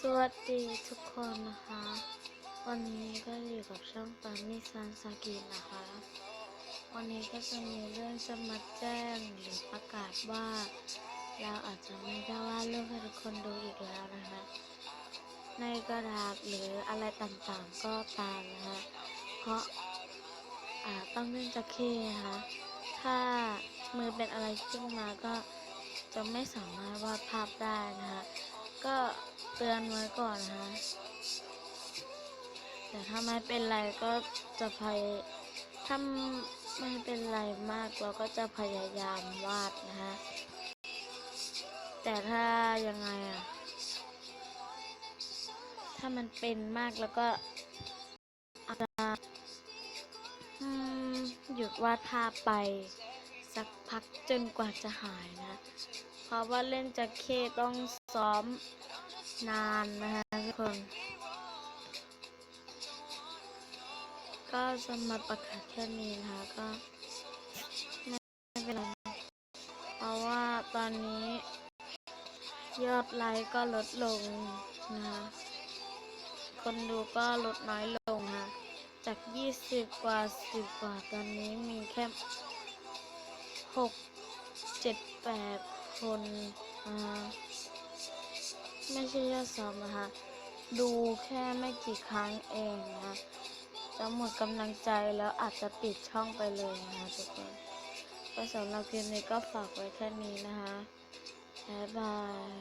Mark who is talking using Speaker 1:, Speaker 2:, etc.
Speaker 1: สวัสดีทุกคนนะคะ วันนี้ก็อยู่กับช่องปานิซันสกินะคะ วันนี้ก็จะมีเรื่องจะมาแจ้งหรือประกาศว่า เราอาจจะไม่ได้ว่าดรูปให้ทุกคนดูอีกแล้วนะคะ ในกระดาษหรืออะไรต่างๆก็ตามนะคะเพราะอ่าต้องเล่นจะเข้นะคะถ้ามือเป็นอะไรขึ้นมาก็จะไม่สามารถวาดภาพได้นะคะก็เตือนไว้ก่อนนะคะแต่ถ้าไม่เป็นไรก็จะพยถ้า ไม่เป็นไรมากเราก็จะพยายามวาดนะคะแต่ถ้ายังไงอะถ้ามันเป็นมากแล้วก็อาจจะหยุดวาดภาพไป สักพักจนกว่าจะหายนะ เพราะว่าเล่นจะเคต้องซ้อมนานนะคะทุกคน ก็จะมาประกาศแค่นี้นะคะก็ไม่เป็นไรเพราะว่าตอนนี้ยอดไลค์ก็ลดลงนะคะคนดูก็ลดน้อยลงนะจาก 20 กว่า 10 กว่า ตอนนี้มีแค่ 6 7 8 คนนะคะไม่ใช่ยอดซ้อมนะคะ ดูแค่ไม่กี่ครั้งเองนะคะ จะหมดกำลังใจแล้วอาจจะปิดช่องไปเลยนะคะทุกคนก็สำหรับคลิปนี้ก็ฝากไว้แค่นี้นะคะ บ๊ายบาย